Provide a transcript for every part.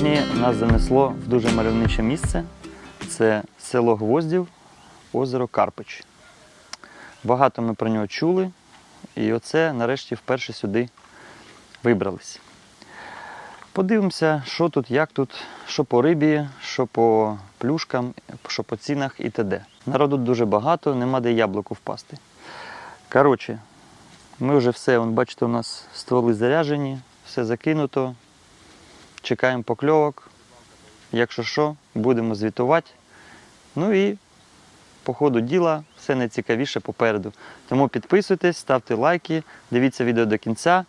Сьогодні нас занесло в дуже мальовниче місце. Це село Гвоздів, озеро Карпич. Багато ми про нього чули, і оце нарешті вперше сюди вибрались. Подивимося, що тут, як тут, що по рибі, що по плюшкам, що по цінах і т.д. Народу дуже багато, нема де яблуку впасти. Коротше, ми вже все, бачите, у нас стволи заряжені, все закинуто. Чекаємо покльовок. Якщо що, будемо звітувати. Ну і по ходу діла все найцікавіше попереду. Тому підписуйтесь, ставте лайки, дивіться відео до кінця.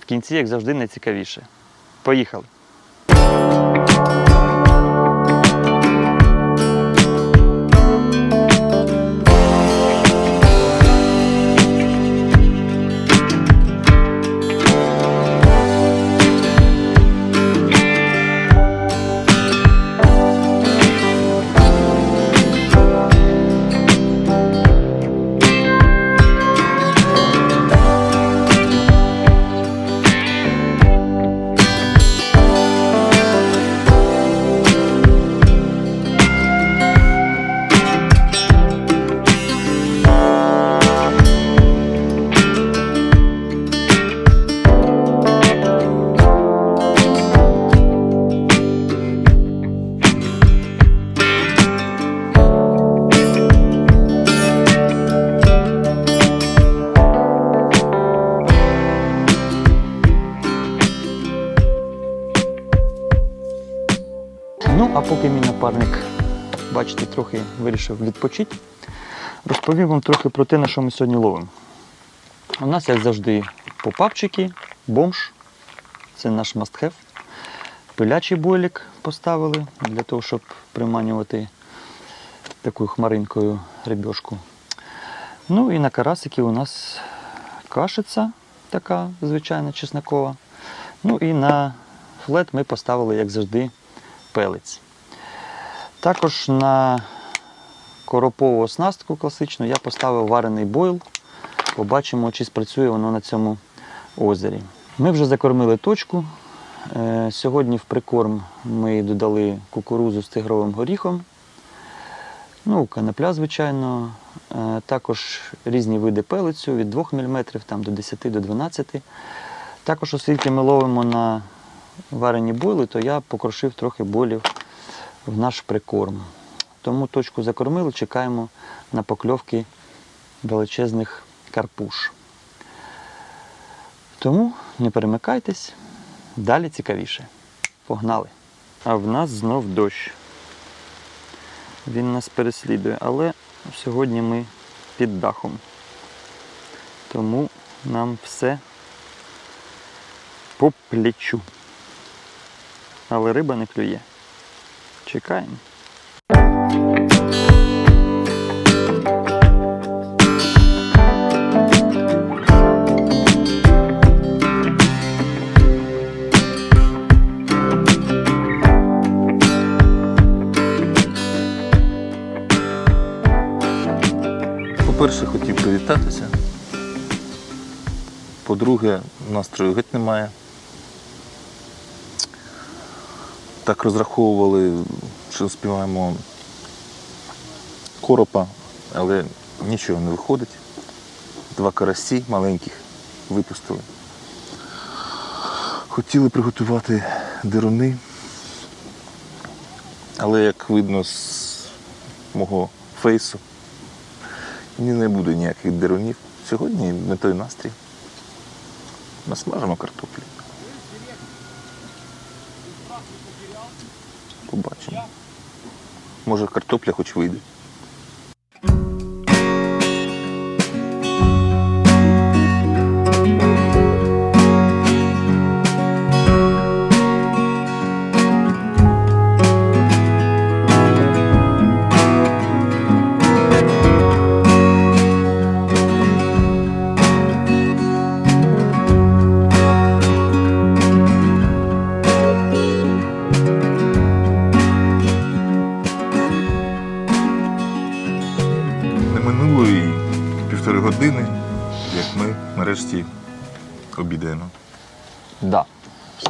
В кінці, як завжди, найцікавіше. Поїхали! Трохи вирішив відпочити, розповім вам трохи про те, на що ми сьогодні ловимо. У нас, як завжди, попапчики, бомж. Це наш мастхев. Пилячий бойлік поставили для того, щоб приманювати такою хмаринкою рибьошку. Ну і на карасики у нас кашиця така звичайна чеснокова. Ну і на флет ми поставили, як завжди, пелець. Також на коропову оснастку класичну я поставив варений бойл. Побачимо, чи спрацює воно на цьому озері. Ми вже закормили точку. Е, Сьогодні в прикорм ми додали кукурузу з тигровим горіхом. Ну, канапля, звичайно. Е, Також різні види пелицю від 2 мм там, до 10 до 12 Також, оскільки ми ловимо на варені бойли, то я покрошив трохи болів в наш прикорм. Тому точку закормили, чекаємо на покльовки величезних карпуш. Тому не перемикайтесь, далі цікавіше. Погнали! А в нас знов дощ. Він нас переслідує, але сьогодні ми під дахом. Тому нам все по плечу. Але риба не клює. Чекаємо. По-перше, хотів привітатися. По-друге, настрою геть немає. Так розраховували, що співаємо коропа, але нічого не виходить. Два карасі маленьких випустили. Хотіли приготувати дируни, але як видно з мого фейсу, не буде ніяких дерунів. Сьогодні не той настрій. Насмажимо картоплі. Побачимо. Може картопля хоч вийде.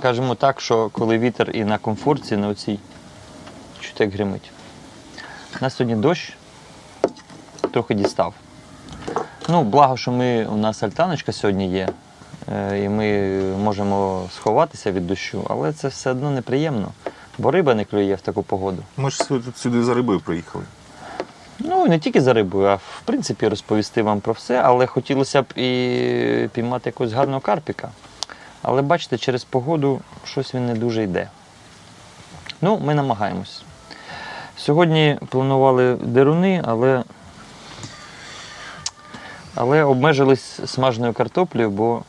Скажімо так, що коли вітер і на комфорті, на оцій чуть як гримить. У нас сьогодні дощ трохи дістав. Ну, благо, що ми, у нас альтаночка сьогодні є, е, і ми можемо сховатися від дощу, але це все одно неприємно, бо риба не клює в таку погоду. Ми ж сюди, сюди за рибою приїхали. Ну, не тільки за рибою, а в принципі розповісти вам про все, але хотілося б і піймати якогось гарного карпіка. Але бачите, через погоду щось він не дуже йде. Ну, ми намагаємось. Сьогодні планували деруни, але, але обмежились смаженою картоплею, бо,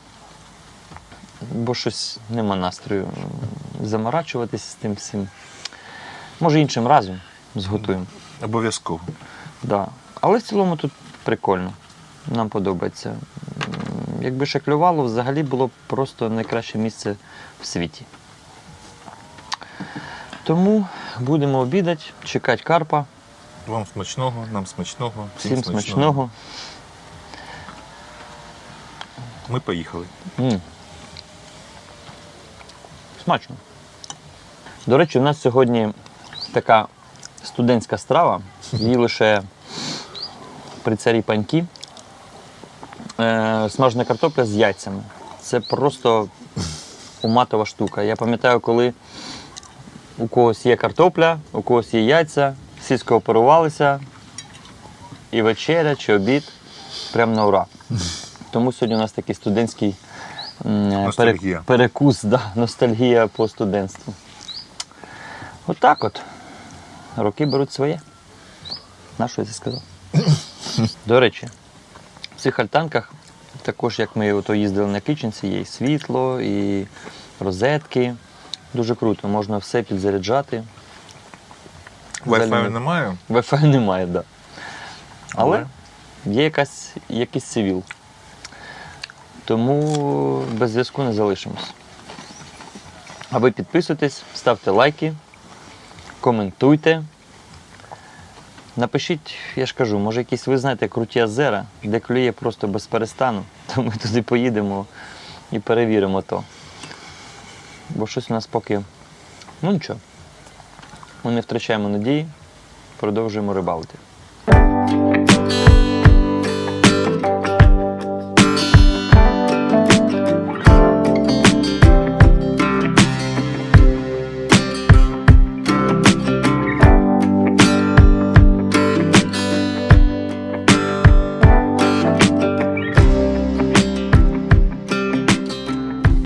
бо щось нема настрою заморачуватись з тим всім. Може, іншим разом зготуємо. Обов'язково. Да. Але в цілому тут прикольно. Нам подобається. Якби ще клювало, взагалі було б просто найкраще місце в світі. Тому будемо обідати, чекати карпа. Вам смачного, нам смачного. Всім смачного. Ми поїхали. М. Смачно. До речі, у нас сьогодні така студентська страва. Її лише при царі паньки. Е, смажена картопля з яйцями. Це просто уматова штука. Я пам'ятаю, коли у когось є картопля, у когось є яйця, всі скооперувалися, і вечеря, чи обід прямо на ура. Тому сьогодні у нас такий студентський м, е, Ностальгія. перекус, да, ностальгія по студентству. Отак от. Роки беруть своє. На що я це сказав? До речі, цих альтанках, також як ми ото їздили на Киченці, є і світло, і розетки. Дуже круто, можна все підзаряджати. Wi-Fi немає. Wi-Fi немає, так. Да. Але Але? є якась, якийсь цивіл. Тому без зв'язку не залишимось. А ви підписуйтесь, ставте лайки, коментуйте. Напишіть, я ж кажу, може якісь ви знаєте круті озера, де клює просто без перестану, то ми туди поїдемо і перевіримо то. Бо щось у нас поки. Ну нічого. Ми не втрачаємо надії, продовжуємо рибалити.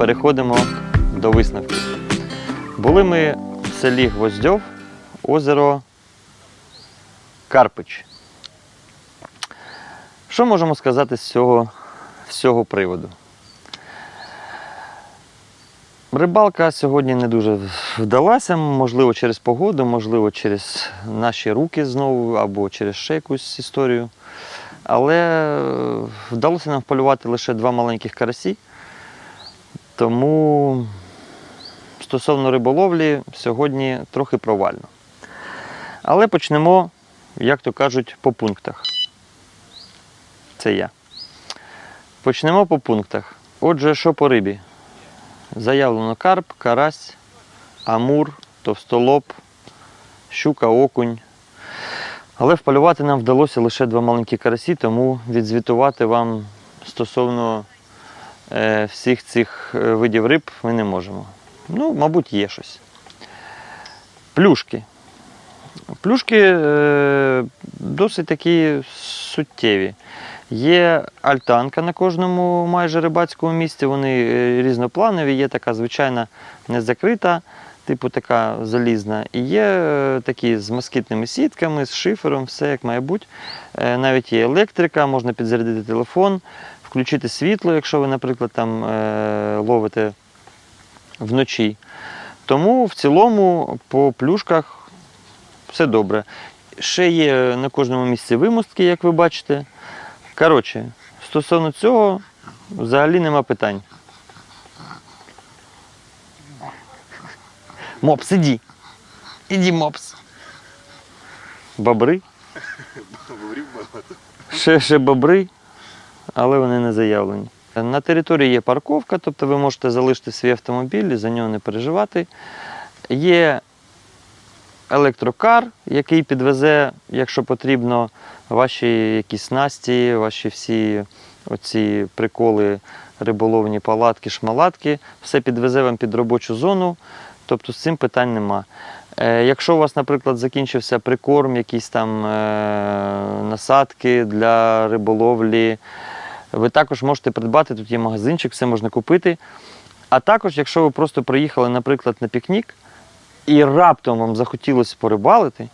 Переходимо до висновків. Були ми в селі Гвоздьов, озеро Карпич. Що можемо сказати з цього, з приводу? Рибалка сьогодні не дуже вдалася, можливо, через погоду, можливо, через наші руки знову або через ще якусь історію. Але е, вдалося нам вполювати лише два маленьких карасі. Тому стосовно риболовлі сьогодні трохи провально. Але почнемо, як то кажуть, по пунктах. Це я. Почнемо по пунктах. Отже, що по рибі? Заявлено карп, карась, амур, товстолоб, щука, окунь. Але вполювати нам вдалося лише два маленькі карасі, тому відзвітувати вам стосовно всіх цих е, видів риб ми не можемо. Ну, мабуть, є щось. Плюшки. Плюшки е, досить такі суттєві. Є альтанка на кожному майже рибацькому місці, вони е, різнопланові, є така звичайна незакрита, типу така залізна. І є е, такі з москітними сітками, з шифером, все як має бути. Е, Навіть є електрика, можна підзарядити телефон, включити світло, якщо ви, наприклад, там е, ловите вночі. Тому в цілому по плюшках все добре. Ще є на кожному місці вимостки, як ви бачите. Коротше, стосовно цього взагалі нема питань. Мопс, іди. Іди, мопс. Бобри. Ще, ще бобри, але вони не заявлені. На території є парковка, тобто ви можете залишити свій автомобіль і за нього не переживати. Є електрокар, який підвезе, якщо потрібно, ваші якісь снасті, ваші всі оці приколи, риболовні палатки, шмалатки, все підвезе вам під робочу зону, тобто з цим питань нема. Е, Якщо у вас, наприклад, закінчився прикорм, якісь там е, насадки для риболовлі, ви також можете придбати, тут є магазинчик, все можна купити. А також, якщо ви просто приїхали, наприклад, на пікнік, і раптом вам захотілося порибалити,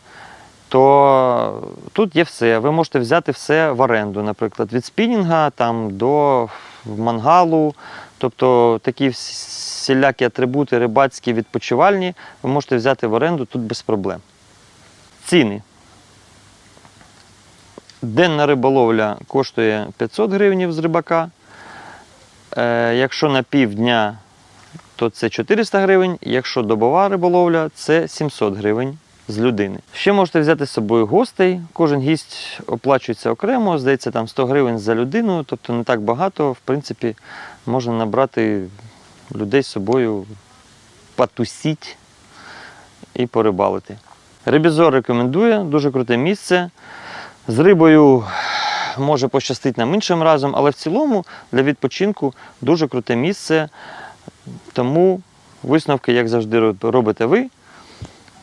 то тут є все. Ви можете взяти все в оренду, наприклад, від спінінга там, до мангалу, тобто такі всілякі атрибути рибацькі, відпочивальні, ви можете взяти в оренду тут без проблем. Ціни. Денна риболовля коштує 500 гривень з рибака. Е, якщо на півдня, то це 400 гривень. Якщо добова риболовля, це 700 гривень з людини. Ще можете взяти з собою гостей. Кожен гість оплачується окремо, здається, там 100 гривень за людину, тобто не так багато. В принципі, можна набрати людей з собою, потусіть і порибалити. Рибізор рекомендує, дуже круте місце. З рибою може пощастити нам іншим разом, але в цілому для відпочинку дуже круте місце. Тому висновки, як завжди, робите ви.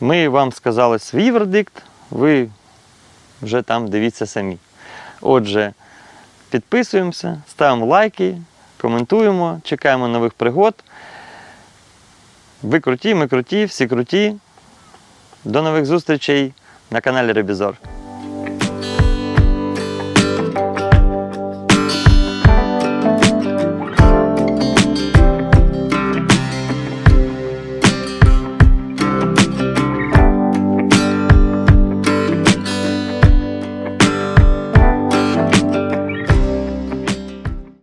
Ми вам сказали свій вердикт, ви вже там дивіться самі. Отже, підписуємося, ставимо лайки, коментуємо, чекаємо нових пригод. Ви круті, ми круті, всі круті. До нових зустрічей на каналі Ребізор.